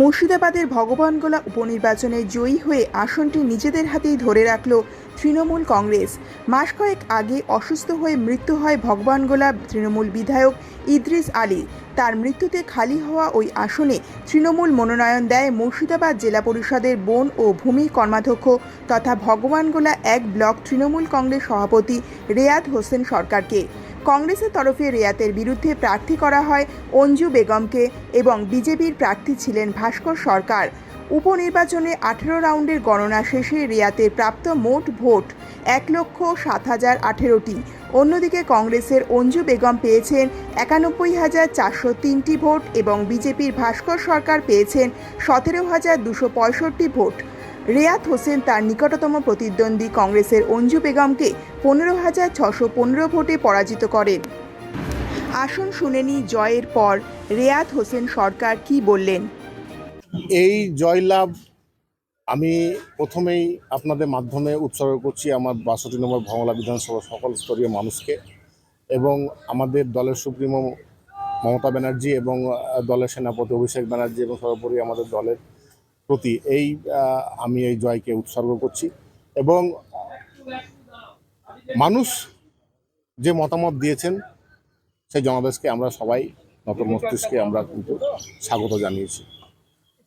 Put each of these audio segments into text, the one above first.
মুর্শিদাবাদের ভগবানগোলা উপনির্বাচনে জয়ী হয়ে আসনটি নিজেদের হাতেই ধরে রাখল তৃণমূল কংগ্রেস। মাস কয়েক আগে অসুস্থ হয়ে মৃত্যু হয় ভগবানগোলা তৃণমূল বিধায়ক ইদ্রিস আলী। তার মৃত্যুতে খালি হওয়া ওই আসনে তৃণমূল মনোনয়ন দেয় মুর্শিদাবাদ জেলা পরিষদের বন ও ভূমি কর্মাধ্যক্ষ তথা ভগবানগোলা এক ব্লক তৃণমূল কংগ্রেস সভাপতি রেয়াদ হোসেন সরকারকে। কংগ্রেসের তরফে রেয়াতের বিরুদ্ধে প্রার্থী করা হয় অঞ্জু বেগমকে এবং বিজেপির প্রার্থী ছিলেন ভাস্কর সরকার। উপনির্বাচনে আঠেরো রাউন্ডের গণনা শেষে রিয়াতের প্রাপ্ত মোট ভোট এক লক্ষ সাত হাজার আঠেরোটি। অন্যদিকে কংগ্রেসের অঞ্জু বেগম পেয়েছেন একানব্বই হাজার চারশো তিনটি ভোট এবং বিজেপির ভাস্কর সরকার পেয়েছেন সতেরো হাজার দুশো পঁয়ষট্টি ভোট। রেয়াত হোসেন তার নিকটতম প্রতিদ্বন্দ্বী কংগ্রেসের অঞ্জু বেগমকে পনেরো হাজার ছশো পনেরো ভোটে পরাজিত করেন। আসন শুনেনি জয়ের পর রেয়াত হোসেন সরকার কি বললেন। এই জয়লাভ আমি প্রথমেই আপনাদের মাধ্যমে উৎসর্গ করছি আমার বাষট্টি নম্বর ভংলা বিধানসভা সকল স্তরীয় মানুষকে এবং আমাদের দলের সুপ্রিমো মমতা ব্যানার্জি এবং দলের সেনাপতি অভিষেক ব্যানার্জি এবং সর্বোপরি আমাদের দলের প্রতি এই আমি এই জয়কে উৎসর্গ করছি। এবং মানুষ যে মতামত দিয়েছেন সেই জনাদেশকে আমরা সবাই নত মস্তিষ্কে আমরা কিন্তু স্বাগত জানিয়েছি।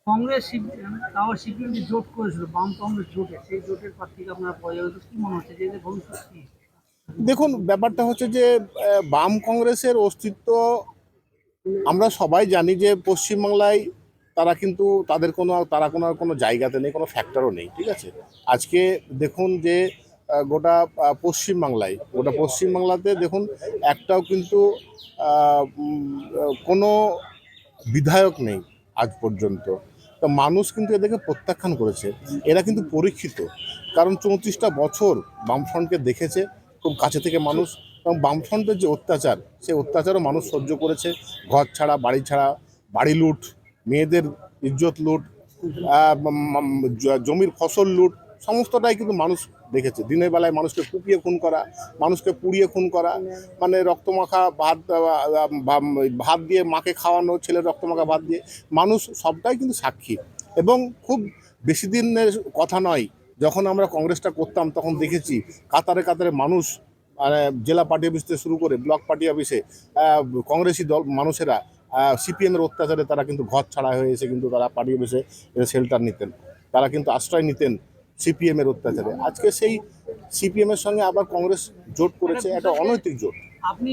কংগ্রেস তাও সিপিএম যে জোট করেছিল বাম কংগ্রেস জোটে সেই জোটের প্রার্থীকে আপনারা পর্যালোচনা কি মনে হচ্ছে যে ভবিষ্যৎ কি? দেখুন ব্যাপারটা হচ্ছে যে বাম কংগ্রেসের অস্তিত্ব আমরা সবাই জানি যে পশ্চিমবাংলায় তারা কিন্তু তাদের কোনো তারা কোনো কোনো জায়গাতে নেই, কোনো ফ্যাক্টরও নেই, ঠিক আছে? আজকে দেখুন যে গোটা পশ্চিমবাংলায়, গোটা পশ্চিমবাংলাতে দেখুন একটাও কিন্তু কোনো বিধায়ক নেই আজ পর্যন্ত। তো মানুষ কিন্তু এদেরকে প্রত্যাখ্যান করেছে। এরা কিন্তু পরীক্ষিত। কারণ চৌত্রিশটা বছর বামফ্রন্টকে দেখেছে, খুব কাছে থেকে মানুষ। এবং বামফ্রন্টের যে অত্যাচার সেই অত্যাচারও মানুষ সহ্য করেছে। ঘর ছাড়া, বাড়ি ছাড়া, বাড়ি লুট মেয়েদের ইজ্জত লুট জমির ফসল লুট, সমস্তটাই কিন্তু মানুষ দেখেছে। দিনের বেলায় মানুষকে কুপিয়ে খুন করা, মানুষকে পুড়িয়ে খুন করা মানে রক্তমাখা ভাত ভাত দিয়ে মাকে খাওয়ানো, ছেলের রক্তমাখা ভাত দিয়ে, মানুষ সবটাই কিন্তু সাক্ষী। এবং খুব বেশি দিনের কথা নয়, যখন আমরা কংগ্রেসটা করতাম, তখন দেখেছি কাতারে কাতারে মানুষ মানে জেলা পার্টি অফিস থেকে শুরু করে ব্লক পার্টি অফিসে কংগ্রেসি দল, মানুষেরা সিপিএমের অত্যাচারে তারা কিন্তু ঘর ছাড়া হয়ে এসে কিন্তু তারা পার্টি অফিসে শেল্টার নিতেন। তারা কিন্তু আশ্রয় নিতেন সিপিএমের অত্যাচারে। আজকে সেই সিপিএমের সঙ্গে আবার কংগ্রেস জোট করেছে একটা অনৈতিক জোট। আপনি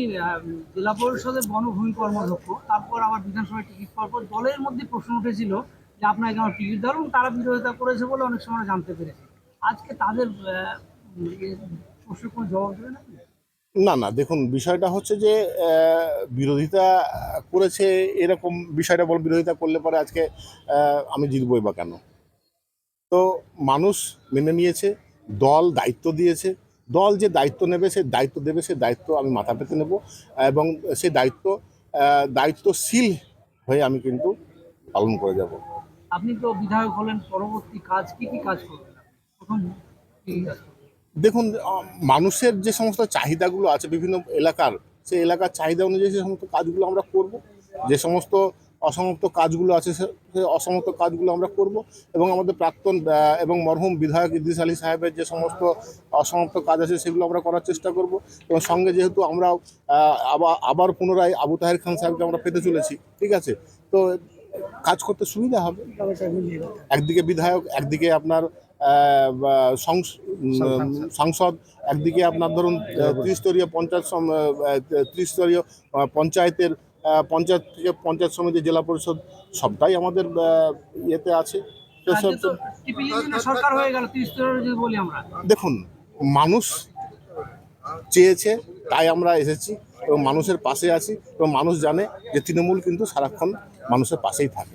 জেলা পরিষদের বনভূমি কর্মাধ্যক্ষ তারপর আবার বিধানসভায় টিকিট পাওয়ার পর দলের মধ্যে প্রশ্ন উঠেছিল যে আপনাকে আমার টিকিট দেওয়া এবং তারা বিরোধিতা করেছে বলে অনেক সময় জানতে পেরেছি। আজকে তাদের প্রশ্নের কোনো জবাব দেবে আপনি না না, দেখুন, বিষয়টা হচ্ছে যে বিরোধিতা করেছে এরকম বিষয়টা বল, বিরোধিতা করলে পরে আজকে আমি জিতবই বা কেন? তো মানুষ মেনে নিয়েছে, দল দায়িত্ব দিয়েছে, দল যে দায়িত্ব নেবে, সে দায়িত্ব দেবে, সে দায়িত্ব আমি মাথা পেতে নেব এবং সে দায়িত্ব দায়িত্বশীল হয়ে আমি কিন্তু পালন করে যাব। আপনি তো বিধায়ক হলেন, পরবর্তী কাজ কি কি কাজ করবেন? প্রথম? দেখুন মানুষের যে সমস্ত চাহিদাগুলো আছে বিভিন্ন এলাকার, সেই এলাকার চাহিদা অনুযায়ী যে সমস্ত কাজগুলো আমরা করব, যে সমস্ত অসমাপ্ত কাজগুলো আছে সে অসমাপ্ত কাজগুলো আমরা করব এবং আমাদের প্রাক্তন এবং মরহুম বিধায়ক ইদ্রিস আলী সাহেবের যে সমস্ত অসমাপ্ত কাজ আছে সেগুলো আমরা করার চেষ্টা করব এবং সঙ্গে যেহেতু আমরা আবার পুনরায় আবু তাহের খান সাহেবকে আমরা পেতে চলেছি, ঠিক আছে? তো কাজ করতে সুবিধা হবে। একদিকে বিধায়ক, একদিকে আপনার সংসদ। একদিকে আপনার ধরুন ত্রিস্তরীয় পঞ্চায়েত ত্রিস্তরীয় পঞ্চায়েতের পঞ্চায়েত থেকে পঞ্চায়েত সমিতি জেলা পরিষদ সবটাই আমাদের ইয়েতে আছে। হয়ে দেখুন মানুষ চেয়েছে তাই আমরা এসেছি এবং মানুষের পাশে আছি। এবং মানুষ জানে যে তৃণমূল কিন্তু সারাক্ষণ মানুষের পাশেই থাকে।